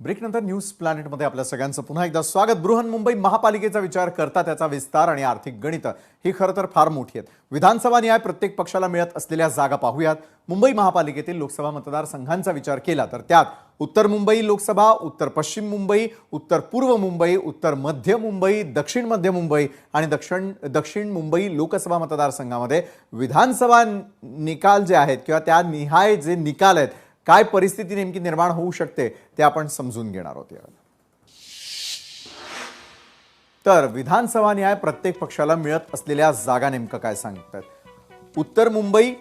ब्रेकनंतर news प्लॅनेटमध्ये आपल्या सगळ्यांचं पुन्हा एकदा स्वागत. बृहन मुंबई महापालिकेचा विचार करता त्याचा विस्तार आणि आर्थिक गणित ही खरं तर फार मोठी आहेत. विधानसभा न्याय प्रत्येक पक्षाला मिळत असलेल्या जागा पाहूयात. मुंबई महापालिकेतील लोकसभा मतदारसंघांचा विचार केला तर त्यात उत्तर मुंबई लोकसभा उत्तर पश्चिम मुंबई उत्तर पूर्व मुंबई उत्तर मध्य मुंबई दक्षिण मध्य मुंबई आणि दक्षिण दक्षिण मुंबई लोकसभा मतदारसंघामध्ये विधानसभा निकाल जे आहेत किंवा त्या निहाय जे निकाल आहेत काय परिस्थिती नेमकी निर्माण होऊ शकते ते आपण समजून घेणार आहोत यावेळेला. तर विधानसभा न्याय प्रत्येक पक्षाला मिळत असलेल्या जागा नेमकं काय सांगतात? उत्तर मुंबई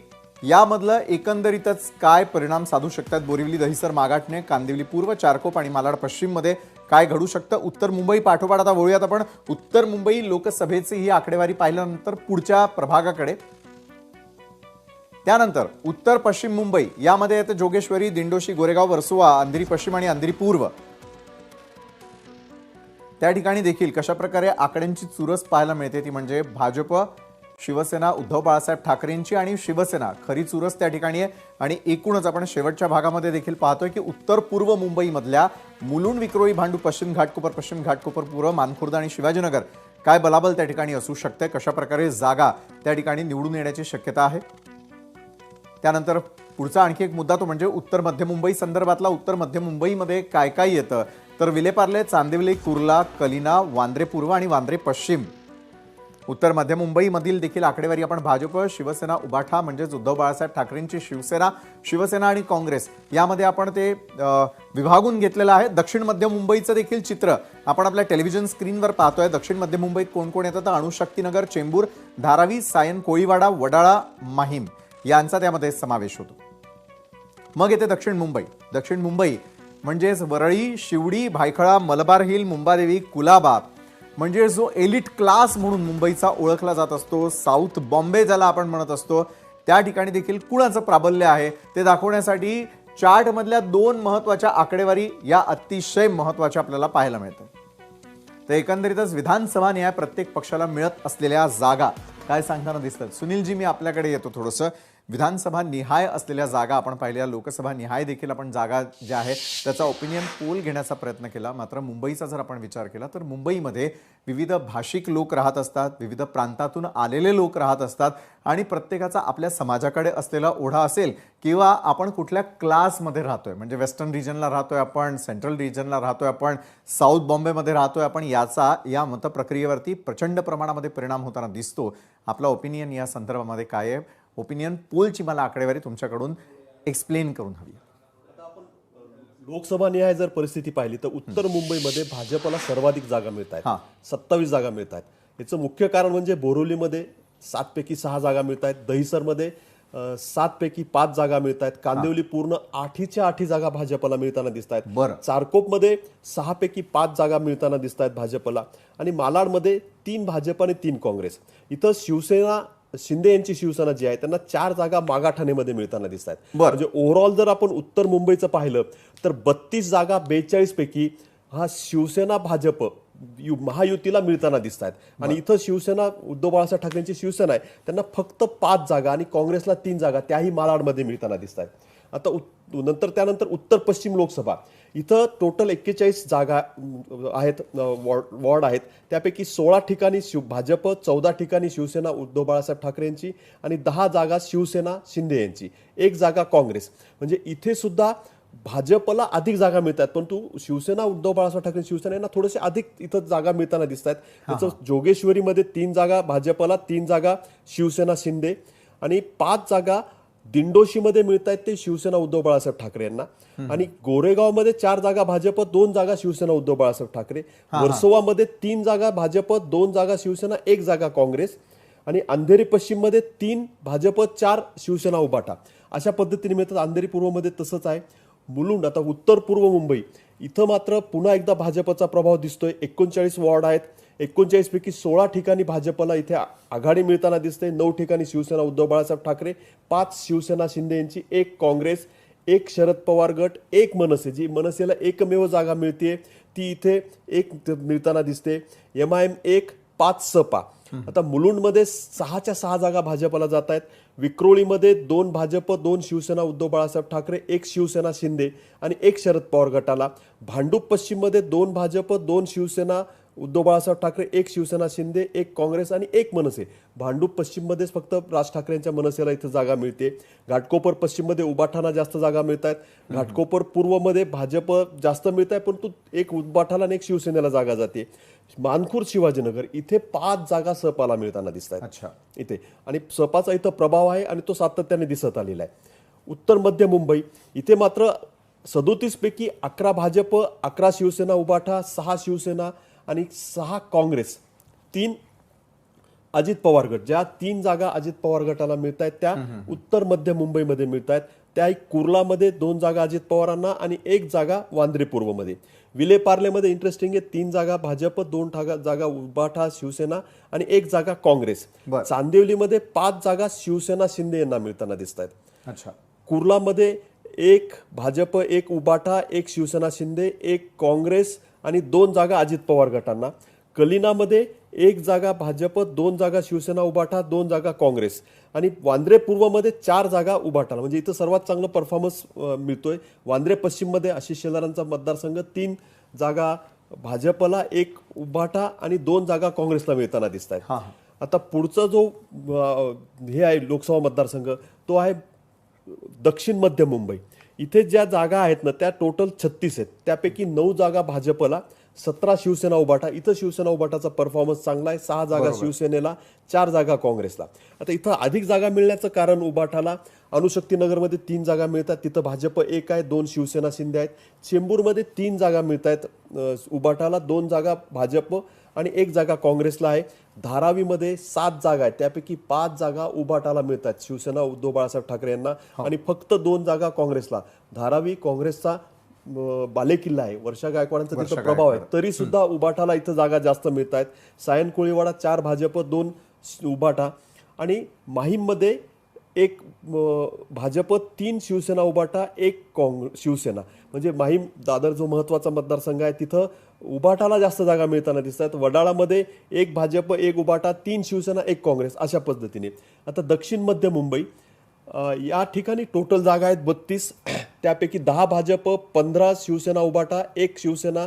यामधलं एकंदरीतच काय परिणाम साधू शकतात? बोरिवली दहिसर मागाटणे कांदिवली पूर्व चारकोप आणि मालाड पश्चिममध्ये काय घडू शकतं? उत्तर मुंबई पाठोपाठ आता वळूयात आपण. उत्तर मुंबई लोकसभेची ही आकडेवारी पाहिल्यानंतर पुढच्या प्रभागाकडे त्यानंतर उत्तर पश्चिम मुंबई यामध्ये येतं जोगेश्वरी दिंडोशी गोरेगाव वर्सुवा अंधेरी पश्चिम आणि अंधेरी पूर्व. त्या ठिकाणी देखील कशाप्रकारे आकड्यांची चुरस पाहायला मिळते ती म्हणजे भाजप शिवसेना उद्धव बाळासाहेब ठाकरेंची आणि शिवसेना. खरी चुरस त्या ठिकाणी आहे. आणि एकूणच आपण शेवटच्या भागामध्ये देखील पाहतोय की उत्तर पूर्व मुंबईमधल्या मुलुंड विक्रोळी भांडू पश्चिम घाटकोपर पश्चिम घाटकोपर पूर्व मानखुर्द आणि शिवाजीनगर. काय बलाबल त्या ठिकाणी असू शकते? कशा प्रकारे जागा त्या ठिकाणी निवडून येण्याची शक्यता आहे? त्यानंतर पुढचा आणखी एक मुद्दा तो म्हणजे उत्तर मध्य मुंबई संदर्भातला उत्तर मध्य मुंबईमध्ये काय काय येतं? तर विलेपार्ले चांदिवली कुर्ला कलिना वांद्रे पूर्व आणि वांद्रे पश्चिम. उत्तर मध्य मुंबईमधील देखील आकडेवारी आपण भाजप शिवसेना उबाठा म्हणजेच उद्धव बाळासाहेब ठाकरेंची शिवसेना शिवसेना आणि काँग्रेस यामध्ये आपण ते विभागून घेतलेलं आहे. दक्षिण मध्य मुंबईचं देखील चित्र आपण आपल्या टेलिव्हिजन स्क्रीनवर पाहतोय. दक्षिण मध्य मुंबईत कोण कोण येतं? तर अणुशक्तीनगर चेंबूर धारावी सायन कोळीवाडा वडाळा माहीम. यांचा त्यामध्ये समावेश होतो. मग येते दक्षिण मुंबई. दक्षिण मुंबई म्हणजेच वरळी शिवडी भायखळा मलबार हिल मुंबादेवी कुलाबा म्हणजे जो एलिट क्लास म्हणून मुंबईचा ओळखला जात असतो साऊथ बॉम्बे ज्याला आपण म्हणत असतो त्या ठिकाणी देखील कुणाचं प्राबल्य आहे ते दाखवण्यासाठी चार्टमधल्या दोन महत्त्वाच्या आकडेवारी या अतिशय महत्त्वाच्या आपल्याला पाहायला मिळतात. तर एकंदरीतच विधानसभा न्याय प्रत्येक पक्षाला मिळत असलेल्या जागा काय सांगताना दिसतात? सुनीलजी मी आपल्याकडे येतो थोडंसं. विधानसभा निहाय असलेल्या जागा आपण पाहिल्या. लोकसभा निहाय देखील आपण जागा ज्या आहे त्याचा ओपिनियन पोल घेण्याचा प्रयत्न केला. मात्र मुंबईचा जर आपण विचार केला तर मुंबईमध्ये विविध भाषिक लोक राहत असतात विविध प्रांतातून आलेले लोक राहत असतात आणि प्रत्येकाचा आपल्या समाजाकडे असलेला ओढा असेल किंवा आपण कुठल्या क्लासमध्ये राहतोय. म्हणजे वेस्टर्न रिजनला राहतोय आपण सेंट्रल रिजनला राहतोय आपण साऊथ बॉम्बेमध्ये राहतोय आपण याचा या मतप्रक्रियेवरती प्रचंड प्रमाणामध्ये परिणाम होताना दिसतो. आपला ओपिनियन या संदर्भामध्ये काय आहे? ओपिनियन पोलची मला आकडेवारी तुमच्याकडून एक्सप्लेन करून हवी. लोकसभा निहाय जर परिस्थिती पाहिली तर उत्तर मुंबईमध्ये भाजपला सर्वाधिक जागा मिळत. आहेत. सत्तावीस जागा मिळत आहेत. याचं मुख्य कारण म्हणजे बोरिवलीमध्ये सातपैकी सहा जागा मिळत आहेत. दहिसरमध्ये सातपैकी पाच जागा मिळत आहेत. कांदिवली पूर्ण आठीच्या आठी जागा भाजपला मिळताना दिसत आहेत. बरं. चारकोपमध्ये सहापैकी पाच जागा मिळताना दिसत आहेत भाजपला. आणि मालाडमध्ये तीन भाजप आणि तीन काँग्रेस. इथं शिवसेना शिंदे यांची शिवसेना जी आहे त्यांना चार जागा मागाठाणेमध्ये मिळताना दिसत आहेत बरं. म्हणजे ओव्हरऑल जर आपण उत्तर मुंबईचं पाहिलं तर बत्तीस जागा बेचाळीस पैकी हा शिवसेना भाजप यु- महायुतीला मिळताना दिसत आहेत आणि इथं शिवसेना उद्धव बाळासाहेब ठाकरेंची शिवसेना आहे त्यांना फक्त पाच जागा आणि काँग्रेसला तीन जागा त्याही मालाडमध्ये मिळताना दिसत आहेत आता नंतर त्यानंतर उत्तर पश्चिम लोकसभा. इथं टोटल एक्केचाळीस जागा आहेत वॉर्ड वॉर्ड आहेत. त्यापैकी सोळा ठिकाणी शिव भाजप चौदा ठिकाणी शिवसेना उद्धव बाळासाहेब ठाकरे यांची आणि दहा जागा शिवसेना शिंदे यांची. एक जागा काँग्रेस. म्हणजे इथे सुद्धा भाजपला अधिक जागा मिळत आहेत परंतु शिवसेना उद्धव बाळासाहेब ठाकरे शिवसेना यांना थोडेसे अधिक इथं जागा मिळताना दिसत आहेत त्याचं जोगेश्वरीमध्ये तीन जागा भाजपला तीन जागा शिवसेना शिंदे आणि पाच जागा दिंडोशीमध्ये मिळत आहेत ते शिवसेना उद्धव बाळासाहेब ठाकरे यांना. आणि गोरेगावमध्ये चार जागा भाजप दोन जागा शिवसेना उद्धव बाळासाहेब ठाकरे. वर्सोवामध्ये तीन जागा भाजप दोन जागा शिवसेना एक जागा काँग्रेस. आणि अंधेरी पश्चिममध्ये तीन भाजप चार शिवसेना उबाटा अशा पद्धतीने मिळतात. अंधेरी पूर्वमध्ये तसंच आहे. मुलुंड आता उत्तर पूर्व मुंबई. इथं मात्र पुन्हा एकदा भाजपचा प्रभाव दिसतोय. एकोणचाळीस वॉर्ड आहेत. एकोणचाळीस पैकी सोळा ठिकाणी भाजपला इथे आघाडी मिळताना दिसते. नऊ ठिकाणी शिवसेना उद्धव बाळासाहेब ठाकरे पाच शिवसेना शिंदे यांची एक काँग्रेस एक शरद पवार गट एक मनसे. जी मनसेला एकमेव जागा मिळते ती इथे एक मिळताना दिसते. एम आय एम एक पाच सपा. आता मुलुंडमध्ये सहाच्या सहा जागा भाजपला जात आहेत. विक्रोळीमध्ये दोन भाजप दोन शिवसेना उद्धव बाळासाहेब ठाकरे एक शिवसेना शिंदे आणि एक शरद पवार गटाला. भांडूप पश्चिममध्ये दोन भाजप दोन शिवसेना उद्धव बाळासाहेब ठाकरे एक शिवसेना शिंदे एक काँग्रेस आणि एक मनसे. भांडूप पश्चिममध्येच फक्त राज ठाकरेंच्या मनसेला इथं जागा मिळते. घाटकोपर पश्चिममध्ये उबाठाना जास्त जागा मिळत आहेत घाटकोपर पूर्वमध्ये भाजप जास्त मिळत आहे परंतु एक उबाठाला आणि एक शिवसेनेला जागा जाते. मानखूर शिवाजीनगर इथे पाच जागा सपाला मिळताना दिसत आहेत अच्छा. इथे. आणि सपाचा इथं प्रभाव आहे आणि तो सातत्याने दिसत आलेला आहे. उत्तर मध्य मुंबई इथे मात्र सदोतीस पैकी अकरा भाजप अकरा शिवसेना उबाठा सहा शिवसेना आणि सहा काँग्रेस तीन अजित पवार गट. ज्या तीन जागा अजित पवार गटाला मिळत आहेत त्या उत्तर मध्य मुंबईमध्ये मिळत आहेत त्या एक कुर्लामध्ये दोन जागा अजित पवारांना आणि एक जागा वांद्रे पूर्वमध्ये. विले पार्लेमध्ये इंटरेस्टिंग आहे तीन जागा भाजप दोन ठागा जागा उबाठा शिवसेना आणि एक जागा काँग्रेस. चांदिवलीमध्ये पाच जागा शिवसेना शिंदे यांना मिळताना दिसत आहेत अच्छा. कुर्लामध्ये एक भाजप एक उबाठा एक शिवसेना शिंदे एक काँग्रेस आणि दोन जागा अजित पवार गटांना. कलिनामध्ये एक जागा भाजप दोन जागा शिवसेना उबाठा दोन जागा काँग्रेस. आणि वांद्रे पूर्वमध्ये चार जागा उबाठाला म्हणजे इथं सर्वात चांगलं परफॉर्मन्स मिळतोय. वांद्रे पश्चिममध्ये आशिष शेलारांचा मतदारसंघ तीन जागा भाजपला एक उबाठा आणि दोन जागा काँग्रेसला मिळताना दिसत आहेत. आता पुढचा जो हे आहे लोकसभा मतदारसंघ तो आहे दक्षिण मध्य मुंबई. इथे ज्या जागा आहेत ना त्या टोटल छत्तीस आहेत. त्यापैकी नऊ जागा भाजपला सतरा शिवसेना उबाटा इथं शिवसेना उबाटाचा परफॉर्मन्स चांगला आहे. सहा जागा शिवसेनेला चार जागा काँग्रेसला. आता इथं अधिक जागा मिळण्याचं कारण उबाठाला अणुशक्ती नगरमध्ये तीन जागा मिळतात. तिथं भाजप एक आहे दोन शिवसेना शिंदे आहेत. चेंबूरमध्ये तीन जागा मिळत आहेत उबाठाला दोन जागा भाजप आणि एक जागा काँग्रेसला आहे. धारावीमध्ये सात जागा आहेत. त्यापैकी पाच जागा उबाटाला मिळतात शिवसेना उद्धव बाळासाहेब ठाकरे यांना. आणि फक्त दोन जागा काँग्रेसला. धारावी काँग्रेसचा बालेकिल्ला आहे. वर्षा गायकवाडांचा तिथं प्रभाव आहे. तरी सुद्धा उबाटाला इथं जागा जास्त मिळत आहेत सायन कोळीवाडा चार भाजप दोन उबाटा आणि माहीममध्ये एक भाजप तीन शिवसेना उबाटा एक काँग शिवसेना. म्हणजे माहीम दादर जो महत्त्वाचा मतदारसंघ आहे तिथं उबाटाला जास्त जागा मिळताना दिसतात वडाळामध्ये एक भाजप एक उबाटा तीन शिवसेना एक काँग्रेस अशा पद्धतीने. आता दक्षिण मध्य मुंबई. या ठिकाणी टोटल जागा आहेत बत्तीस. त्यापैकी दहा भाजप पंधरा शिवसेना उबाटा एक शिवसेना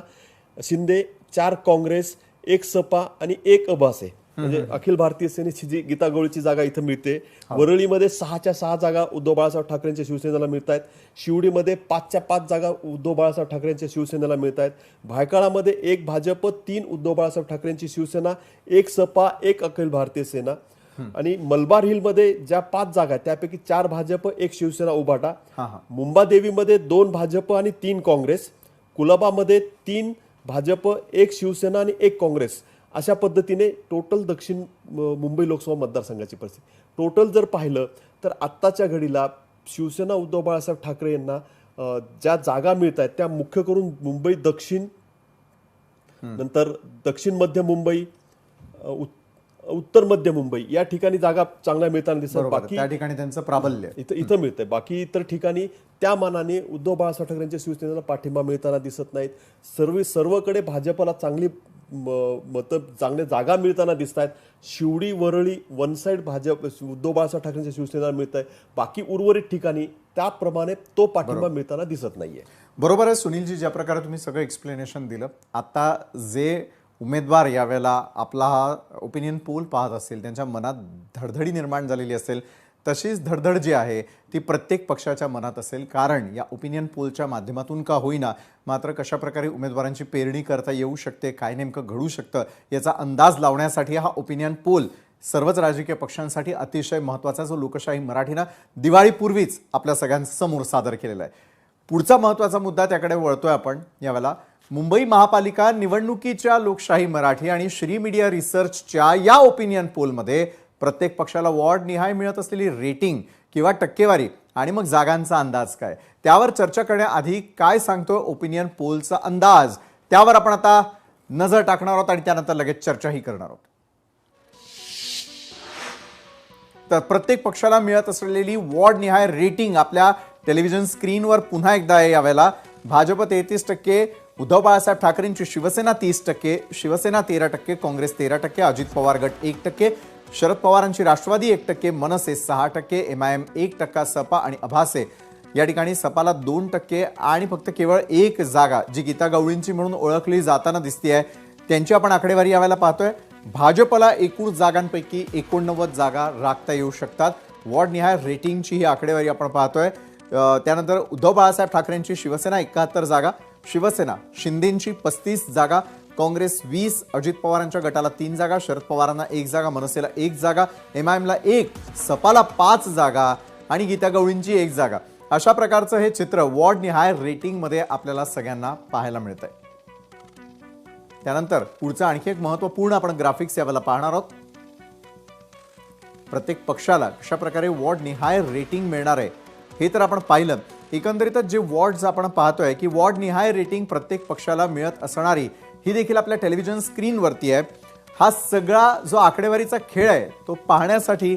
शिंदे चार काँग्रेस एक सपा आणि एक अभासे म्हणजे अखिल भारतीय सेनेची जी गीता गवळीची जागा इथं मिळते. वरळीमध्ये सहाच्या सहा जागा उद्धव बाळासाहेब ठाकरेंच्या शिवसेनेला मिळत आहेत शिवडीमध्ये पाचच्या पाच जागा उद्धव बाळासाहेब ठाकरेंच्या शिवसेनेला मिळत आहेत भायखळामध्ये एक भाजप तीन उद्धव बाळासाहेब ठाकरेंची शिवसेना एक सपा एक अखिल भारतीय सेना. आणि मलबार हिलमध्ये ज्या पाच जागा आहेत त्यापैकी चार भाजप एक शिवसेना उभाटा. हा, हा. मुंबादेवीमध्ये दोन भाजप आणि तीन काँग्रेस. कुलाबामध्ये तीन भाजप एक शिवसेना आणि एक काँग्रेस. अशा पद्धतीने टोटल दक्षिण मुंबई लोकसभा मतदारसंघाची परिस्थिती. टोटल जर पाहिलं तर आत्ताच्या घडीला शिवसेना उद्धव बाळासाहेब ठाकरे यांना ज्या जागा मिळत आहेत त्या मुख्य करून मुंबई दक्षिण नंतर दक्षिण मध्य मुंबई उत्तर मध्य मुंबई या ठिकाणी जागा चांगल्या मिळताना दिसतात. बरोबर बाकी त्या ठिकाणी त्यांचं प्राबल्य. इथं इथं मिळतंय. बाकी इतर ठिकाणी त्या मानाने उद्धव बाळासाहेब ठाकरेंच्या शिवसेनेला पाठिंबा मिळताना दिसत नाहीत. सर्व सर्वकडे भाजपला चांगली मत चांगल्या जागा मिळताना दिसत आहेत शिवडी वरळी वन साईड भाजप उद्धव बाळासाहेब ठाकरेंच्या शिवसेनेला मिळत आहे बाकी उर्वरित ठिकाणी त्याप्रमाणे तो पाठिंबा मिळताना दिसत नाहीये. बरोबर आहे सुनीलजी ज्या प्रकारे तुम्ही सगळं एक्सप्लेनेशन दिलं आता जे उमेदवार यावेळेला आपला हा ओपिनियन पोल पाहत असतील त्यांच्या मनात धडधडी निर्माण झालेली असेल तशीच धडधड जी आहे ती प्रत्येक पक्षाच्या मनात असेल. कारण या ओपिनियन पोलच्या माध्यमातून का होईना मात्र कशाप्रकारे उमेदवारांची पेरणी करता येऊ शकते काय नेमकं घडू शकतं याचा अंदाज लावण्यासाठी हा ओपिनियन पोल सर्वच राजकीय पक्षांसाठी अतिशय महत्त्वाचा जो लोकशाही मराठीनं दिवाळीपूर्वीच आपल्या सगळ्यांसमोर सादर केलेला आहे. पुढचा महत्त्वाचा मुद्दा त्याकडे वळतोय आपण यावेळेला. मुंबई महापालिका निवडणुकीच्या लोकशाही मराठी आणि श्री मीडिया रिसर्चच्या या ओपिनियन पोलमध्ये प्रत्येक पक्षाला वॉर्ड निहाय मिळत असलेली रेटिंग किंवा टक्केवारी आणि मग जागांचा अंदाज काय? त्यावर चर्चा करण्याआधी काय सांगतो ओपिनियन पोलचा अंदाज? त्यावर आपण आता नजर टाकणार आहोत आणि त्यानंतर लगेच चर्चाही करणार आहोत. तर प्रत्येक पक्षाला मिळत असलेली वॉर्ड निहाय रेटिंग आपल्या टेलिव्हिजन स्क्रीनवर पुन्हा एकदा आहे यावेळेला भाजप तेहतीस टक्के उद्धव बाळासाहेब ठाकरेंची शिवसेना तीस टक्के शिवसेना तेरा टक्के काँग्रेस तेरा टक्के अजित पवार गट एक टक्के शरद पवारांची राष्ट्रवादी एक टक्के मनसे सहा टक्के एम आय एम एक टक्का सपा आणि अभासे. या ठिकाणी सपाला दोन टक्के आणि फक्त केवळ एक जागा जी गीता गवळींची म्हणून ओळखली जाताना दिसते त्यांची आपण आकडेवारी यावेळेला पाहतोय. भाजपला एकूण जागांपैकी एकोणनव्वद जागा राखता येऊ शकतात. वॉर्डनिहाय रेटिंगची ही आकडेवारी आपण पाहतोय. त्यानंतर उद्धव बाळासाहेब ठाकरेंची शिवसेना एकाहत्तर जागा शिवसेना शिंदेंची पस्तीस जागा काँग्रेस वीस अजित पवारांच्या गटाला तीन जागा शरद पवारांना एक जागा मनसेला एक जागा एम आय एमला एक सपाला पाच जागा आणि गीता गवळींची एक जागा. अशा प्रकारचं हे चित्र वॉर्डनिहाय रेटिंगमध्ये आपल्याला सगळ्यांना पाहायला मिळत आहे त्यानंतर पुढचं आणखी एक महत्त्वपूर्ण आपण ग्राफिक्स यावेळेला पाहणार आहोत. प्रत्येक पक्षाला कशा प्रकारे वॉर्डनिहाय रेटिंग मिळणार आहे हे तर आपण पाहिलं. एकंदरीतच जे वॉर्ड्स आपण पाहतोय की वॉर्ड निहाय रेटिंग प्रत्येक पक्षाला मिळत असणारी ही देखील आपल्या टेलिव्हिजन स्क्रीनवरती आहे. हा सगळा जो आकडेवारीचा खेळ आहे तो पाहण्यासाठी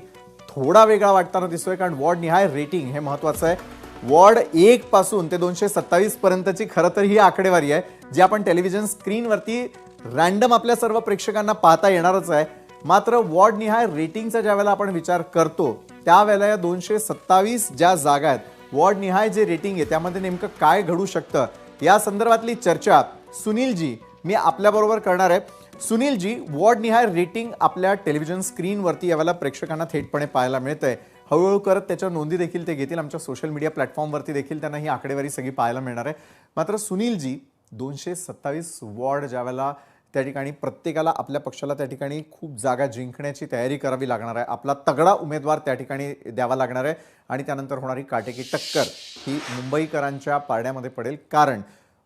थोडा वेगळा वाटताना दिसतोय कारण वॉर्ड निहाय रेटिंग हे महत्वाचं आहे. वॉर्ड एक पासून ते दोनशे सत्तावीस पर्यंतची खरं तर ही आकडेवारी आहे जी आपण टेलिव्हिजन स्क्रीनवरती रॅन्डम आपल्या सर्व प्रेक्षकांना पाहता येणारच आहे. मात्र वॉर्ड निहाय रेटिंगचा ज्या वेळेला आपण विचार करतो त्यावेळेला या दोनशे सत्तावीस ज्या जागा आहेत वॉर्डनिहाय जे रेटिंग आहे त्यामध्ये नेमकं काय घडू शकतं? या संदर्भातली चर्चा सुनीलजी मी आपल्याबरोबर करणार आहे. सुनीलजी वॉर्डनिहाय रेटिंग आपल्या टेलिव्हिजन स्क्रीनवरती यावेळेला प्रेक्षकांना थेटपणे पाहायला मिळतंय. हळूहळू करत त्याच्या नोंदी देखील ते घेतील. आमच्या सोशल मीडिया प्लॅटफॉर्मवरती देखील त्यांना ही आकडेवारी सगळी पाहायला मिळणार आहे. मात्र सुनीलजी दोनशे सत्तावीस वॉर्ड ज्यावेळेला त्या ठिकाणी प्रत्येकाला आपल्या पक्षाला त्या ठिकाणी खूप जागा जिंकण्याची तयारी करावी लागणार आहे. आपला तगडा उमेदवार त्या ठिकाणी द्यावा लागणार आहे. आणि त्यानंतर होणारी काटेकी टक्कर ही मुंबईकरांच्या पारड्यामध्ये पडेल. कारण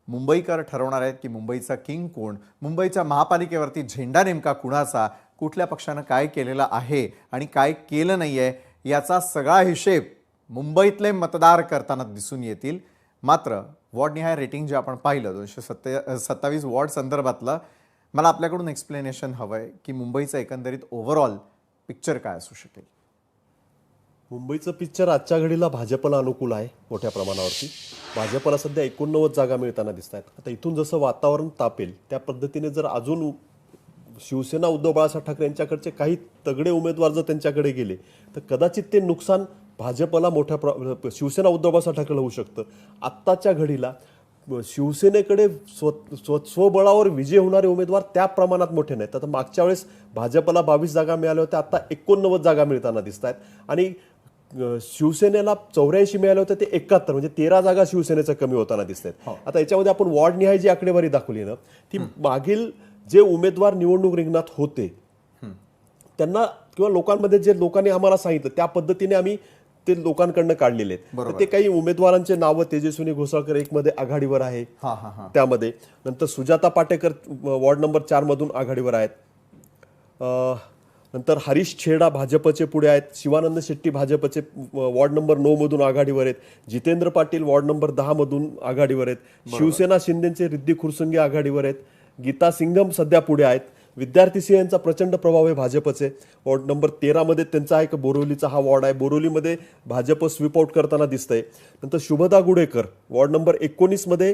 मुंबईकर ठरवणार आहेत की मुंबईचा किंग कोण? मुंबईच्या महापालिकेवरती झेंडा नेमका कुणाचा? कुठल्या पक्षानं काय केलेलं आहे? आणि काय केलं नाही आहे याचा सगळा हिशेब मुंबईतले मतदार करताना दिसून येतील. मात्र वॉर्डनिहाय रेटिंग जे आपण पाहिलं दोनशे सत्ते सत्तावीस वॉर्ड संदर्भातलं मला आपल्याकडून एक्सप्लेनेशन हवं आहे की मुंबईचं एकंदरीत ओव्हरऑल पिक्चर काय असू शकेल? मुंबईचं पिक्चर आजच्या घडीला भाजपला अनुकूल आहे मोठ्या प्रमाणावरती. भाजपला सध्या एकोणनव्वद जागा मिळताना दिसत आहेत आता इथून जसं वातावरण तापेल त्या पद्धतीने जर अजून शिवसेना उद्धव बाळासाहेब ठाकरे यांच्याकडचे काही तगडे उमेदवार जर त्यांच्याकडे गेले तर कदाचित ते नुकसान भाजपला मोठ्या प्र शिवसेना उद्धव बाळासाहेब ठाकरेला होऊ शकतं. आत्ताच्या घडीला शिवसेनेकडे स्व स्व स्वबळावर विजय होणारे उमेदवार त्या प्रमाणात मोठे नाहीत. आता मागच्या वेळेस भाजपला बावीस जागा मिळाल्या होत्या आता एकोणनव्वद जागा मिळताना दिसत आहेत आणि शिवसेनेला चौऱ्याऐंशी मिळाल्या होत्या ते एकाहत्तर म्हणजे तेरा जागा शिवसेनेचं कमी होताना दिसत आहेत आता याच्यामध्ये आपण वॉर्ड निहाय जी आकडेवारी दाखवली ना ती मागील जे उमेदवार निवडणूक रिंगणात होते त्यांना किंवा लोकांमध्ये जे लोकांनी आम्हाला सांगितलं त्या पद्धतीने आम्ही ते लोकांकडनं काढलेले आहेत. तर ते काही उमेदवारांचे नावं तेजस्विनी घोसाळकर एक मध्ये आघाडीवर आहे. हा हा हा. त्यामध्ये. नंतर सुजाता पाटेकर वॉर्ड नंबर चार मधून आघाडीवर आहेत. नंतर हरीश छेडा भाजपचे पुढे आहेत. शिवानंद शेट्टी भाजपचे वॉर्ड नंबर नऊ मधून आघाडीवर आहेत. जितेंद्र पाटील वॉर्ड नंबर दहा मधून आघाडीवर आहेत. शिवसेना शिंदेचे रिद्धी खुरसुंगे आघाडीवर आहेत. गीता सिंगम सध्या पुढे आहेत. विद्यार्थी सिंह यांचा प्रचंड प्रभाव आहे भाजपचे. वॉर्ड नंबर तेरामध्ये त्यांचा एक बोरिवलीचा हा वॉर्ड आहे. बोरिवलीमध्ये भाजप स्वीप आउट करताना दिसतंय. नंतर शुभदा गुडेकर वॉर्ड नंबर एकोणीसमध्ये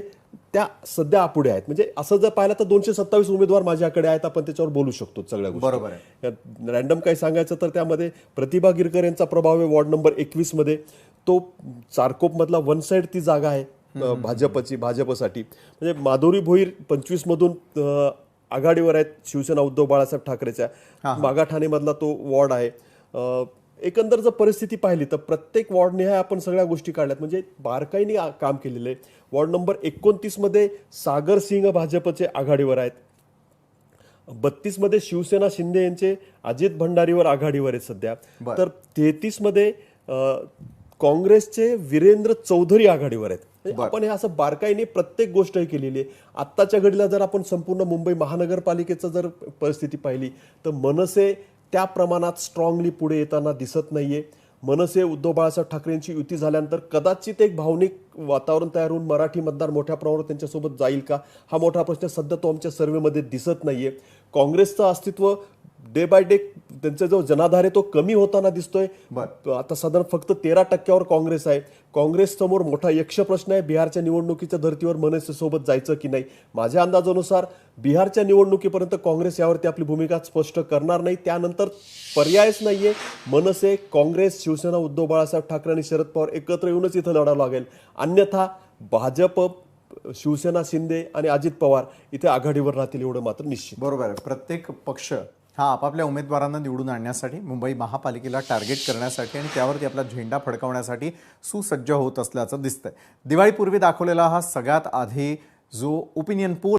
त्या सध्या पुढे आहेत. म्हणजे असं जर पाहिलं तर दोनशे सत्तावीस उमेदवार माझ्याकडे आहेत आपण त्याच्यावर बोलू शकतो सगळ्या गोष्टी. बरोबर आहे. रॅन्डम काही सांगायचं तर त्यामध्ये प्रतिभा गिरकर यांचा प्रभाव आहे वॉर्ड नंबर एकवीसमध्ये. तो चारकोप मधला वन साइड ती जागा आहे भाजपची भाजपसाठी. म्हणजे माधुरी भोईर पंचवीस मधून अं, आघाडीवर आहेत शिवसेना उद्धव बाळासाहेब ठाकरेच्या. मागाठाणे मधला तो वॉर्ड आहे. एकंदर जर परिस्थिती पाहिली तर प्रत्येक वॉर्ड निहाय आपण सगळ्या गोष्टी काढल्यात. म्हणजे बारकाईने काम केलेलं. आहे वॉर्ड नंबर एकोणतीसमध्ये सागर सिंह भाजपचे आघाडीवर आहेत. बत्तीसमध्ये शिवसेना शिंदे यांचे अजित भंडारीवर आघाडीवर आहेत सध्या. तर तेहतीसमध्ये अं, काँग्रेसचे वीरेंद्र चौधरी आघाडीवर आहेत. म्हणजे आपण हे असं बारकाईने प्रत्येक गोष्ट हे केलेली आहे. आत्ताच्या घडीला जर आपण संपूर्ण मुंबई महानगरपालिकेचं जर परिस्थिती पाहिली तर मनसे त्या प्रमाणात स्ट्रॉंगली पुढे येताना दिसत नाहीये. मनसे उद्धव बाळासाहेब ठाकरेंची युती झाल्यानंतर कदाचित एक भावनिक वातावरण तयार होऊन मराठी मतदार मोठ्या प्रमाणावर त्यांच्यासोबत जाईल का? हा मोठा प्रश्न सध्या तो आमच्या सर्व्हेमध्ये दिसत नाहीये. काँग्रेसचं अस्तित्व डे बाय डे त्यांचा जो जनाधार आहे तो कमी होताना दिसतोय. आता साधारण फक्त तेरा टक्क्यावर काँग्रेस आहे. काँग्रेस समोर मोठा यक्ष प्रश्न आहे बिहारच्या निवडणुकीच्या धर्तीवर मनसे सोबत जायचं की नाही? माझ्या अंदाजानुसार बिहारच्या निवडणुकीपर्यंत काँग्रेस यावरती आपली भूमिका स्पष्ट करणार नाही. त्यानंतर पर्यायच नाहीये. मनसे काँग्रेस शिवसेना उद्धव बाळासाहेब ठाकरे आणि शरद पवार एकत्र येऊनच इथं लढावं लागेल. अन्यथा भाजप शिवसेना शिंदे आणि अजित पवार इथे आघाडीवर राहतील एवढं मात्र निश्चित. बरोबर आहे. प्रत्येक पक्ष हा आपापल्या उमेदवारांना निवडून आणण्यासाठी मुंबई महापालिकेला टार्गेट करण्यासाठी आणि त्यावरती आपला झेंडा फडकवण्यासाठी सुसज्ज होत असल्याचं दिसतंय. दिवाळीपूर्वी दाखवलेला हा सगळ्यात आधी जो ओपिनियन पोल